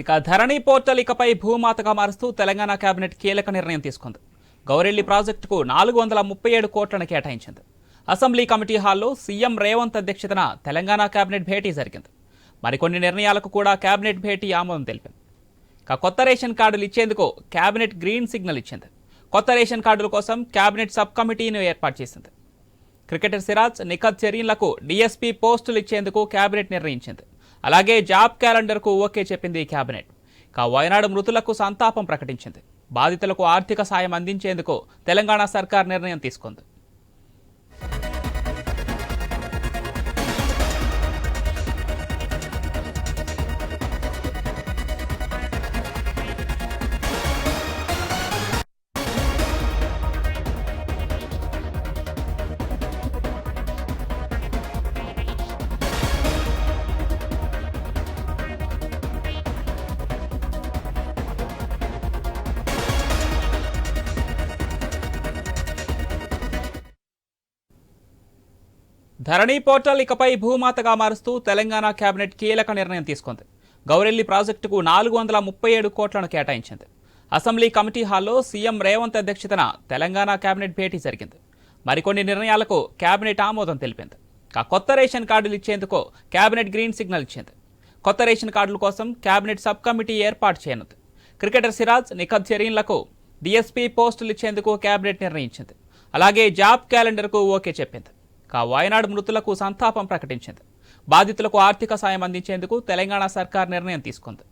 ఇక ధరణి పోర్టల్ ఇకపై భూమాతగా మారుస్తూ తెలంగాణ కేబినెట్ కీలక నిర్ణయం తీసుకుంది. గౌరెల్లి ప్రాజెక్టుకు నాలుగు వందల ముప్పై ఏడు కోట్లను కేటాయించింది. అసెంబ్లీ కమిటీ హాల్లో సీఎం రేవంత్ అధ్యక్షతన తెలంగాణ కేబినెట్ భేటీ జరిగింది. మరికొన్ని నిర్ణయాలకు కూడా కేబినెట్ భేటీ ఆమోదం తెలిపింది. ఇక కొత్త రేషన్ కార్డులు ఇచ్చేందుకు కేబినెట్ గ్రీన్ సిగ్నల్ ఇచ్చింది. కొత్త రేషన్ కార్డుల కోసం కేబినెట్ సబ్ కమిటీని ఏర్పాటు చేసింది. క్రికెటర్ సిరాజ్ నిఖత్ చెరీన్లకు డీఎస్పీ పోస్టులు ఇచ్చేందుకు కేబినెట్ నిర్ణయించింది. అలాగే జాబ్ క్యాలెండర్కు ఓకే చెప్పింది కేబినెట్ ఇక వయనాడు మృతులకు సంతాపం ప్రకటించింది. బాధితులకు ఆర్థిక సాయం అందించేందుకు తెలంగాణ సర్కార్ నిర్ణయం తీసుకుంది. ధరణి పోర్టల్ ఇకపై భూమాతగా మారుస్తూ తెలంగాణ కేబినెట్ కీలక నిర్ణయం తీసుకుంది. గౌరెల్లి ప్రాజెక్టుకు నాలుగు వందల ముప్పై ఏడు కోట్లను కేటాయించింది. అసెంబ్లీ కమిటీ హాల్లో సీఎం రేవంత్ అధ్యక్షతన తెలంగాణ కేబినెట్ భేటీ జరిగింది. మరికొన్ని నిర్ణయాలకు కేబినెట్ ఆమోదం తెలిపింది. కొత్త రేషన్ కార్డులు ఇచ్చేందుకు కేబినెట్ గ్రీన్ సిగ్నల్ ఇచ్చింది. కొత్త రేషన్ కార్డుల కోసం కేబినెట్ సబ్ కమిటీ ఏర్పాటు చేయనుంది. క్రికెటర్ సిరాజ్ నిఖత్ జరీన్లకు డీఎస్పీ పోస్టులు ఇచ్చేందుకు కేబినెట్ నిర్ణయించింది. అలాగే జాబ్ క్యాలెండర్కు ఓకే చెప్పింది. కా వయనాడు మృతులకు సంతాపం ప్రకటించింది. బాధితులకు ఆర్థిక సాయం అందించేందుకు తెలంగాణ సర్కార్ నిర్ణయం తీసుకుంది.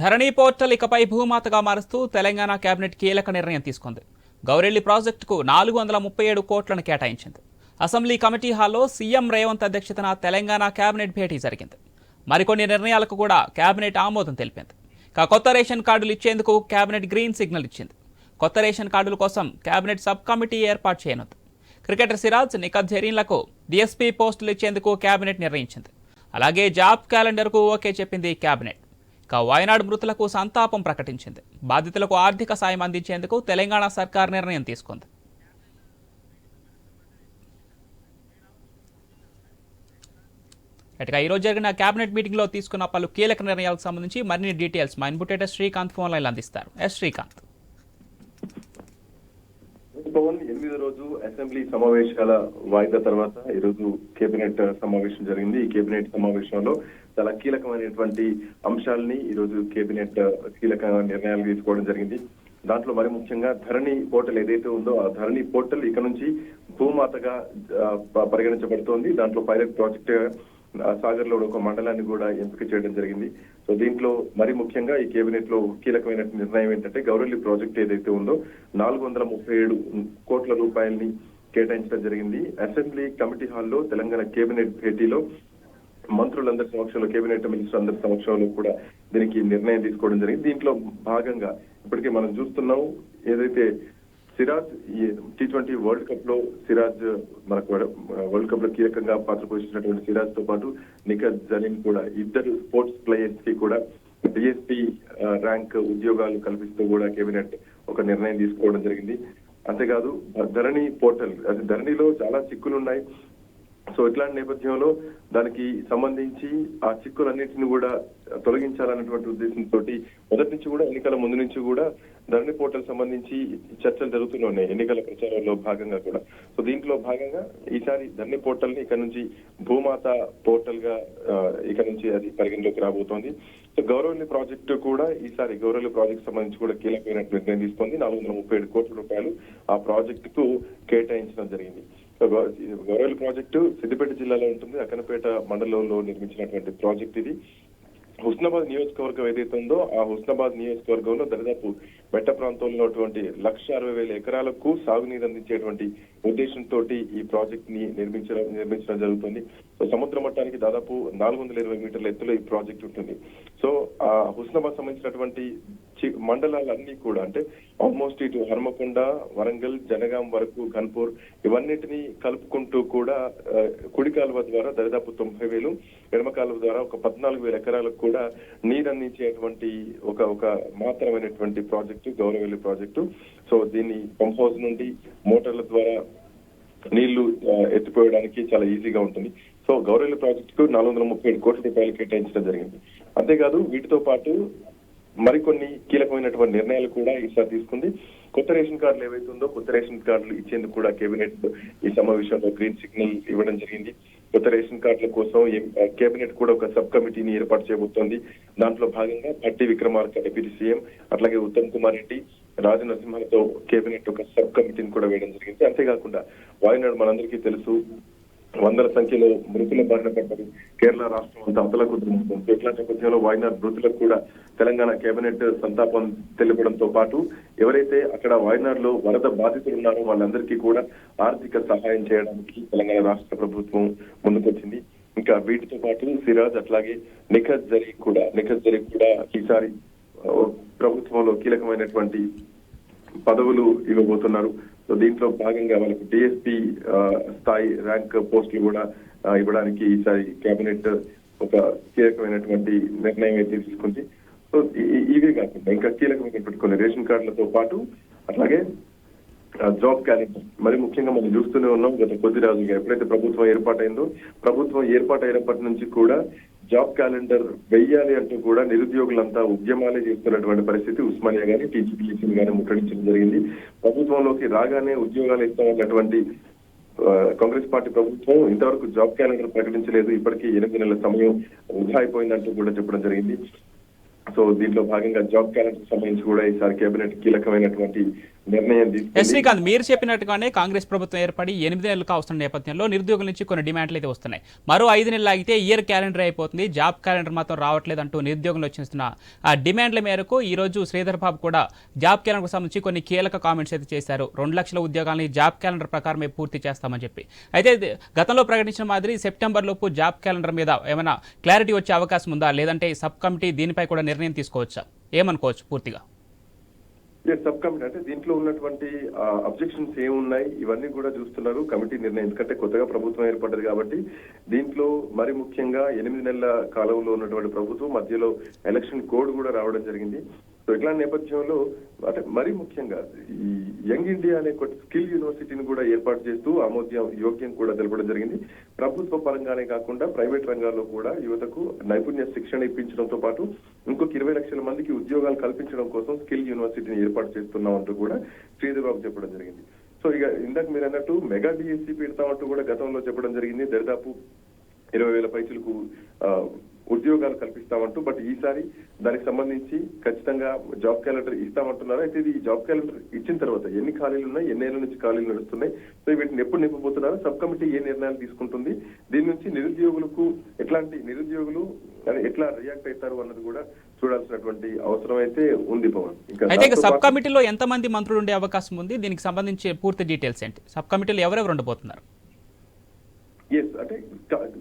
ధరణి పోర్టల్ ఇకపై భూమాతగా మారుస్తూ తెలంగాణ కేబినెట్ కీలక నిర్ణయం తీసుకుంది. గౌరెల్లి ప్రాజెక్టుకు నాలుగు వందల ముప్పై ఏడు కోట్లను కేటాయించింది. అసెంబ్లీ కమిటీ హాల్లో సీఎం రేవంత్ అధ్యక్షతన తెలంగాణ కేబినెట్ భేటీ జరిగింది. మరికొన్ని నిర్ణయాలకు కూడా కేబినెట్ ఆమోదం తెలిపింది. ఇక కొత్త రేషన్ కార్డులు ఇచ్చేందుకు కేబినెట్ గ్రీన్ సిగ్నల్ ఇచ్చింది. కొత్త రేషన్ కార్డుల కోసం కేబినెట్ సబ్ కమిటీ ఏర్పాటు చేయనుంది. క్రికెటర్ సిరాజ్ నిఖత్ జరీన్లకు డిఎస్పీ పోస్టులు ఇచ్చేందుకు కేబినెట్ నిర్ణయించింది. అలాగే జాబ్ క్యాలెండర్కు ఓకే చెప్పింది కేబినెట్ ఇక వాయనాడు మృతులకు సంతాపం ప్రకటించింది. బాధితులకు ఆర్థిక సాయం అందించేందుకు తెలంగాణ సర్కార్ నిర్ణయం తీసుకుంది. ఇటుగా ఈరోజు జరిగిన కేబినెట్ మీటింగ్లో తీసుకున్న పలు కీలక నిర్ణయాలకు సంబంధించి మరిన్ని డీటెయిల్స్ మా ఇన్పుటేటర్ శ్రీకాంత్ ఫోన్ లైన్లో అందిస్తారు. ఎస్ శ్రీకాంత్. భవన్ ఎనిమిదో రోజు అసెంబ్లీ సమావేశాల వాయిదా తర్వాత ఈ రోజు కేబినెట్ సమావేశం జరిగింది. ఈ కేబినెట్ సమావేశంలో చాలా కీలకమైనటువంటి అంశాలని ఈ రోజు కేబినెట్ కీలక నిర్ణయాలు తీసుకోవడం జరిగింది. దాంట్లో మరి ముఖ్యంగా ధరణి పోర్టల్ ఏదైతే ఉందో ఆ ధరణి పోర్టల్ ఇక నుంచి భూమాతగా పరిగణించబడుతోంది. దాంట్లో పైలట్ ప్రాజెక్ట్ సాగర్లో ఒక మండలాన్ని కూడా ఎంపిక చేయడం జరిగింది. సో దీంట్లో మరి ముఖ్యంగా ఈ కేబినెట్లో కీలకమైన నిర్ణయం ఏంటంటే గౌరల్లి ప్రాజెక్ట్ ఏదైతే ఉందో నాలుగు వందల ముప్పై ఏడు కోట్ల రూపాయల్ని కేటాయించడం జరిగింది. అసెంబ్లీ కమిటీ హాల్లో తెలంగాణ కేబినెట్ భేటీలో మంత్రులందరి సమక్షంలో కేబినెట్ మినిస్టర్ అందరి సమక్షంలో కూడా దీనికి నిర్ణయం తీసుకోవడం జరిగింది. దీంట్లో భాగంగా ఇప్పటికే మనం చూస్తున్నాం ఏదైతే సిరాజ్ ఈ టీ ట్వంటీ వరల్డ్ కప్లో సిరాజ్ మనకు వరల్డ్ కప్లో కీలకంగా పాత్ర పోషించినటువంటి సిరాజ్తో పాటు నిఖత్ జలీన్ కూడా ఇద్దరు స్పోర్ట్స్ ప్లేయర్స్కి కూడా డిఎస్పీ ర్యాంక్ ఉద్యోగాలు కల్పిస్తూ కూడా కేబినెట్ ఒక నిర్ణయం తీసుకోవడం జరిగింది. అంతేకాదు ధరణి పోర్టల్ అది ధరణిలో చాలా చిక్కులు ఉన్నాయి సో ఇట్లాంటి నేపథ్యంలో దానికి సంబంధించి ఆ చిక్కులన్నింటిని కూడా తొలగించాలన్నటువంటి ఉద్దేశంతో మొదటి నుంచి కూడా ఎన్నికల ముందు నుంచి కూడా ధరణి పోర్టల్ సంబంధించి చర్చలు జరుగుతూనే ఉన్నాయి. ఎన్నికల ప్రచారంలో భాగంగా కూడా. సో దీంట్లో భాగంగా ఈసారి ధరణి పోర్టల్ని ఇక్కడ నుంచి భూమాత పోర్టల్గా ఇక్కడ నుంచి అది పరిగణలోకి రాబోతోంది. సో గౌరవల్లి ప్రాజెక్టు కూడా ఈసారి గౌరవల్లి ప్రాజెక్ట్ సంబంధించి కూడా కీలకమైన నిర్ణయం తీసుకుంది. నాలుగు వందల ముప్పై ఏడు కోట్ల రూపాయలు ఆ ప్రాజెక్టుకు కేటాయించడం జరిగింది. గౌరవలు గౌరవల్లి ప్రాజెక్టు సిద్దిపేట జిల్లాలో ఉంటుంది. అక్కనపేట మండలంలో నిర్మించినటువంటి ప్రాజెక్ట్ ఇది. హుస్నాబాద్ నియోజకవర్గం ఏదైతే ఉందో ఆ హుస్నాబాద్ నియోజకవర్గంలో దరిదాపు మెట్ట ప్రాంతంలో ఉన్నటువంటి లక్ష అరవై వేల ఎకరాలకు సాగునీరు అందించేటువంటి ఉద్దేశంతో ఈ ప్రాజెక్ట్ని నిర్మించడం నిర్మించడం జరుగుతుంది. సో సముద్ర మట్టానికి దాదాపు నాలుగు వందల ఇరవై మీటర్ల ఎత్తులో ఈ ప్రాజెక్ట్ ఉంటుంది. సో ఆ హుస్నాబాద్ సంబంధించినటువంటి మండలాలన్నీ కూడా అంటే ఆల్మోస్ట్ ఇటు హర్మకొండ వరంగల్ జనగాం వరకు ఘన్పూర్ ఇవన్నిటిని కలుపుకుంటూ కూడా కుడి కాలువ ద్వారా దరిదాపు తొంభై వేలు ఎడమ కాలువ ద్వారా ఒక పద్నాలుగు వేల ఎకరాలకు కూడా నీరు అందించేటువంటి ఒక ఒక మాత్రమైనటువంటి ప్రాజెక్టు గౌరవెల్లి ప్రాజెక్టు. సో దీన్ని పంప్ హౌస్ నుండి మోటార్ల ద్వారా నీళ్ళు ఎత్తిపోయడానికి చాలా ఈజీగా ఉంటుంది. సో గౌరవ ప్రాజెక్టుకు నాలుగు వందల ముప్పై ఏడు కోట్ల రూపాయలు కేటాయించడం జరిగింది. అంతేకాదు వీటితో పాటు మరికొన్ని కీలకమైనటువంటి నిర్ణయాలు కూడా ఈసారి తీసుకుంది. కొత్త రేషన్ కార్డులు ఏవైతే ఉందో కొత్త రేషన్ కార్డులు ఇచ్చేందుకు కూడా కేబినెట్ ఈ సమావేశంలో గ్రీన్ సిగ్నల్ ఇవ్వడం జరిగింది. కొత్త రేషన్ కార్డుల కోసం కేబినెట్ కూడా ఒక సబ్ కమిటీని ఏర్పాటు చేయబోతోంది. దాంట్లో భాగంగా భట్టి విక్రమార్క డిప్యూటీ సీఎం అట్లాగే ఉత్తమ్ కుమార్ రెడ్డి రాజు నరసింహలతో కేబినెట్ ఒక సబ్ కమిటీని కూడా వేయడం జరిగింది. అంతేకాకుండా వాయునాడు మనందరికీ తెలుసు వందల సంఖ్యలో మృతుల బారిన పడ్డది. కేరళ రాష్ట్రం అంతా అతలకుతలమవుతుంది సో ఇట్లా నేపథ్యంలో వాయునాడ్ మృతులకు కూడా తెలంగాణ కేబినెట్ సంతాపం తెలపడంతో పాటు ఎవరైతే అక్కడ వాయునాడ్లో వరద బాధితులు ఉన్నారో వాళ్ళందరికీ కూడా ఆర్థిక సహాయం చేయడానికి తెలంగాణ రాష్ట్ర ప్రభుత్వం ముందుకొచ్చింది. ఇంకా వీటితో పాటు సిరాజ్ అట్లాగే నిఖత్ జరీ కూడా నిఖత్ జరీ కూడా ఈసారి ప్రభుత్వంలో కీలకమైనటువంటి పదవులు ఇవ్వబోతున్నారు. సో దీంట్లో భాగంగా వాళ్ళకి డిఎస్పీ స్థాయి ర్యాంక్ పోస్టులు కూడా ఇవ్వడానికి ఈసారి కేబినెట్ ఒక కీలకమైనటువంటి నిర్ణయం అయితే తీసుకుంది. సో ఈ- ఇవే కాకుండా ఇంకా కీలకమైనటువంటి కొన్ని రేషన్ కార్డులతో పాటు అట్లాగే జాబ్ క్యాలెండర్. మరి ముఖ్యంగా మనం చూస్తూనే ఉన్నాం గత కొద్ది రోజులుగా ఎప్పుడైతే ప్రభుత్వం ఏర్పాటైందో ప్రభుత్వం ఏర్పాటైనప్పటి నుంచి కూడా జాబ్ క్యాలెండర్ వెయ్యాలి అంటూ కూడా నిరుద్యోగులంతా ఉద్యమాలే చేస్తున్నటువంటి పరిస్థితి ఉస్మానియా గాని టీజీపీఎస్సీ గాని ముట్టడించడం జరిగింది. ప్రభుత్వంలోకి రాగానే ఉద్యోగాలు ఇస్తామన్నటువంటి కాంగ్రెస్ పార్టీ ప్రభుత్వం ఇంతవరకు జాబ్ క్యాలెండర్ ప్రకటించలేదు. ఇప్పటికీ ఎనిమిది నెలల సమయం వృధా అయిపోయిందంటూ కూడా చెప్పడం జరిగింది. సో దీంట్లో భాగంగా జాబ్ క్యాలెండర్ సంబంధించి కూడా ఈసారి కేబినెట్ కీలకమైనటువంటి నిర్ణయం తీసుకుంది శ్రీకాంత్ మీరు చెప్పినట్టుగానే కాంగ్రెస్ ప్రభుత్వం ఏర్పడి ఎనిమిది నెలలు కావస్తున్న నేపథ్యంలో నిరుద్యోగుల నుంచి కొన్ని డిమాండ్లు అయితే వస్తున్నాయి. మరో ఐదు నెలలు ఆగితే ఇయర్ క్యాలెండర్ అయిపోతుంది. జాబ్ క్యాలెండర్ మాత్రం రావట్లేదు అంటూ నిరుద్యోగులు వచ్చిస్తున్న ఆ డిమాండ్ల మేరకు ఈ రోజు శ్రీధర్ బాబు కూడా జాబ్ క్యాలెండర్ సంబంధించి కొన్ని కీలక కామెంట్స్ అయితే చేశారు. రెండు లక్షల ఉద్యోగాలని జాబ్ క్యాలెండర్ ప్రకారమే పూర్తి చేస్తామని చెప్పి. అయితే గతంలో ప్రకటించిన మాదిరి సెప్టెంబర్ లోపు జాబ్ క్యాలెండర్ మీద ఏమైనా క్లారిటీ వచ్చే అవకాశం ఉందా? లేదంటే సబ్ కమిటీ దీనిపై కూడా నిర్ణయం తీసుకోవచ్చా? ఏమనుకోవచ్చు పూర్తిగా? సబ్ కమిటీ అంటే దీంట్లో ఉన్నటువంటి అబ్జెక్షన్స్ ఏమున్నాయి ఇవన్నీ కూడా చూస్తున్నారు కమిటీ నిర్ణయం. ఎందుకంటే కొత్తగా ప్రభుత్వం ఏర్పడ్డది కాబట్టి దీంట్లో మరి ముఖ్యంగా ఎనిమిది నెలల కాలంలో ఉన్నటువంటి ప్రభుత్వం మధ్యలో ఎలక్షన్ కోడ్ కూడా రావడం జరిగింది. సో ఇట్లాంటి నేపథ్యంలో అంటే మరీ ముఖ్యంగా ఈ యంగ్ ఇండియా అనే ఒక స్కిల్ యూనివర్సిటీని కూడా ఏర్పాటు చేస్తూ ఆమోద్యం యోగ్యం కూడా తెలపడం జరిగింది. ప్రభుత్వ పరంగానే కాకుండా ప్రైవేట్ రంగాల్లో కూడా యువతకు నైపుణ్య శిక్షణ ఇప్పించడంతో పాటు ఇంకొక ఇరవై లక్షల మందికి ఉద్యోగాలు కల్పించడం కోసం స్కిల్ యూనివర్సిటీని ఏర్పాటు చేస్తున్నామంటూ కూడా శ్రీధర్ బాబు చెప్పడం జరిగింది. సో ఇక ఇందాక మీరు అన్నట్టు మెగా డిఎస్సీ పెడతామంటూ కూడా గతంలో చెప్పడం జరిగింది. దరిదాపు ఇరవై వేల పైసలకు ఉద్యోగాలు కల్పిస్తామంటూ బట్ ఈసారి దానికి సంబంధించి ఖచ్చితంగా జాబ్ క్యాలెండర్ ఇస్తామంటున్నారు. అయితే ఇది జాబ్ క్యాలెండర్ ఇచ్చిన తర్వాత ఎన్ని ఖాళీలు ఉన్నాయి ఎన్ని ఏళ్ళ నుంచి ఖాళీలు నడుస్తున్నాయి సో వీటిని ఎప్పుడు నింపబోతున్నారు సబ్ కమిటీ ఏ నిర్ణయాలు తీసుకుంటుంది దీని నుంచి నిరుద్యోగులకు ఎట్లాంటి నిరుద్యోగులు ఎట్లా రియాక్ట్ అవుతారు అన్నది కూడా చూడాల్సినటువంటి అవసరం అయితే ఉంది పవన్. అయితే సబ్ కమిటీలో ఎంతమంది మంత్రులు ఉండే అవకాశం ఉంది? దీనికి సంబంధించి పూర్తి డీటెయిల్స్ ఏంటి? సబ్ కమిటీలో ఎవరెవరు ఉండబోతున్నారు? అంటే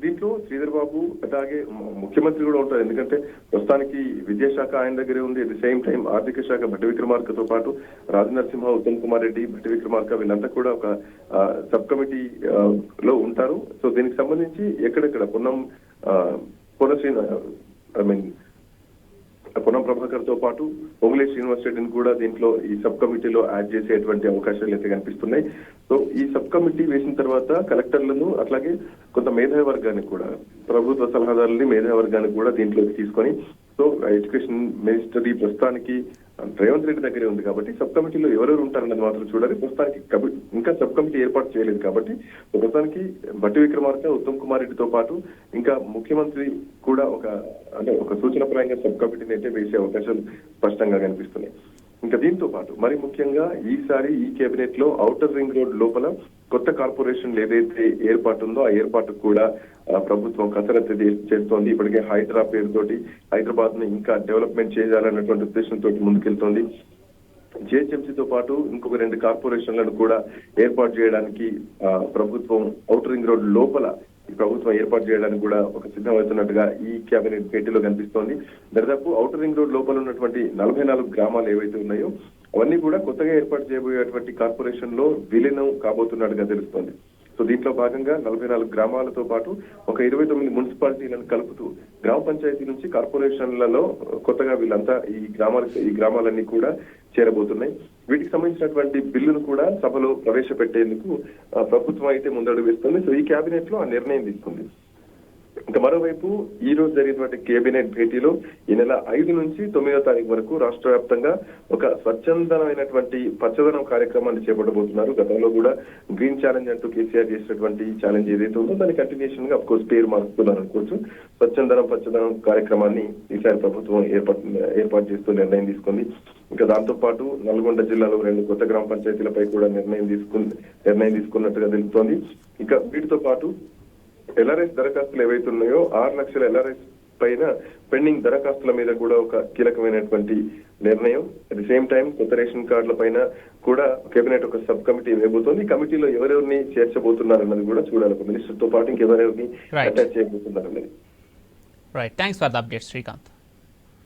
దీంట్లో శ్రీధర్ బాబు అలాగే ముఖ్యమంత్రి కూడా ఉంటారు. ఎందుకంటే ప్రస్తుతానికి విద్యాశాఖ ఆయన దగ్గరే ఉంది. అట్ ది సేమ్ టైం ఆర్థిక శాఖ భట్టి విక్రమార్కతో పాటు రాజనరసింహ ఉత్తమ్ కుమార్ రెడ్డి భట్టి విక్రమార్క వీళ్ళంతా కూడా ఒక సబ్ కమిటీ లో ఉంటారు. సో దీనికి సంబంధించి ఎక్కడెక్కడ పొన్నం ఆ, పొన్న ఐ మీన్ పొన్నం ప్రభాకర్తో పాటు ఒంగ్లే శ్రీనివాస్ రెడ్డిని కూడా దీంట్లో ఈ సబ్ కమిటీలో యాడ్ చేసేటువంటి అవకాశాలు అయితే కనిపిస్తున్నాయి. సో ఈ సబ్ కమిటీ వేసిన తర్వాత కలెక్టర్లను అట్లాగే కొంత మేధావి వర్గానికి కూడా ప్రభుత్వ సలహాదారులని మేధావి వర్గాన్ని కూడా దీంట్లోకి తీసుకొని సో ఎడ్యుకేషన్ మినిస్టర్ ఈ ప్రస్తుతానికి రేవంత్ రెడ్డి దగ్గరే ఉంది కాబట్టి సబ్ కమిటీలో ఎవరెవరు ఉంటారన్నది మాత్రం చూడాలి. ప్రస్తుతానికి ఇంకా సబ్ కమిటీ ఏర్పాటు చేయలేదు కాబట్టి ప్రస్తుతానికి భట్టి విక్రమార్క ఉత్తమ్ కుమార్ రెడ్డితో పాటు ఇంకా ముఖ్యమంత్రి కూడా ఒక అంటే ఒక సూచనప్రాయంగా సబ్ కమిటీని అయితే వేసే అవకాశాలు స్పష్టంగా కనిపిస్తున్నాయి. ఇంకా దీంతో పాటు మరి ముఖ్యంగా ఈసారి ఈ కేబినెట్లో ఔటర్ రింగ్ రోడ్ లోపల కొత్త కార్పొరేషన్లు ఏదైతే ఏర్పాటు ఉందో ఆ ఏర్పాటుకు కూడా ప్రభుత్వం కసరత్తు చేస్తోంది. ఇప్పటికే హైదరా పేరుతోటి హైదరాబాద్ను ఇంకా డెవలప్మెంట్ చేయాలన్నటువంటి ఉద్దేశంతో ముందుకెళ్తోంది. జిహెచ్ఎంసీతో పాటు ఇంకొక రెండు కార్పొరేషన్లను కూడా ఏర్పాటు చేయడానికి ఆ, ప్రభుత్వం ఔటర్ రింగ్ రోడ్ లోపల ప్రభుత్వం ఏర్పాటు చేయడానికి కూడా ఒక సిద్ధమవుతున్నట్టుగా ఈ కేబినెట్ భేటీలో కనిపిస్తోంది. దాదాపు ఔటర్ రింగ్ రోడ్ లోపల ఉన్నటువంటి నలభై నాలుగు గ్రామాలు ఏవైతే ఉన్నాయో అవన్నీ కూడా కొత్తగా ఏర్పాటు చేయబోయేటువంటి కార్పొరేషన్లో విలీనం కాబోతున్నట్టుగా తెలుస్తోంది. సో దీంట్లో భాగంగా నలభై నాలుగు గ్రామాలతో పాటు ఒక ఇరవై తొమ్మిది మున్సిపాలిటీలను కలుపుతూ గ్రామ పంచాయతీ నుంచి కార్పొరేషన్లలో కొత్తగా వీళ్ళంతా ఈ గ్రామాల ఈ గ్రామాలన్నీ కూడా చేరబోతున్నాయి. వీటికి సంబంధించినటువంటి బిల్లును కూడా సభలో ప్రవేశపెట్టేందుకు ప్రభుత్వం అయితే ముందడుగు వేస్తుంది. సో ఈ కేబినెట్లో ఆ నిర్ణయం తీసుకుంది. ఇంకా మరోవైపు ఈ రోజు జరిగినటువంటి కేబినెట్ భేటీలో ఈ నెల ఐదు నుంచి తొమ్మిదో తారీఖు వరకు రాష్ట్ర వ్యాప్తంగా ఒక స్వచ్ఛందమైనటువంటి పచ్చదనం కార్యక్రమాన్ని చేపట్టబోతున్నారు. గతంలో కూడా గ్రీన్ ఛాలెంజ్ అంటూ కేసీఆర్ చేసినటువంటి ఛాలెంజ్ ఏదైతే ఉందో దాని కంటిన్యూషన్గా అఫ్కోర్స్ పేరు మారుస్తున్నారు అనుకోవచ్చు. స్వచ్ఛందనం పచ్చదనం కార్యక్రమాన్ని ఈసారి ప్రభుత్వం ఏర్పాటు ఏర్పాటు చేస్తూ నిర్ణయం తీసుకుంది. ఇంకా దాంతో పాటు నల్గొండ జిల్లాలో రెండు కొత్త గ్రామ పంచాయతీలపై కూడా నిర్ణయం తీసుకుని నిర్ణయం తీసుకున్నట్టుగా తెలుస్తోంది. ఇక వీటితో పాటు ఎల్ఆర్ఎస్ దరఖాస్తులు ఏవైతే ఉన్నాయో ఆరు లక్షల ఎల్ఆర్ఎస్ పైన పెండింగ్ దరఖాస్తుల మీద కూడా ఒక కీలకమైనటువంటి నిర్ణయం. అట్ ది సేమ్ టైం కొత్త రేషన్ కార్డుల పైన కూడా కేబినెట్ ఒక సబ్ కమిటీ వేయబోతోంది. కమిటీలో ఎవరెవరిని చేర్చబోతున్నారు అన్నది కూడా చూడాలి. ఒక మినిస్టర్తో పాటు ఇంకెవరెవరిని. అటాచ్ చేయబోతున్నారు అన్నది right thanks for the update Srikanth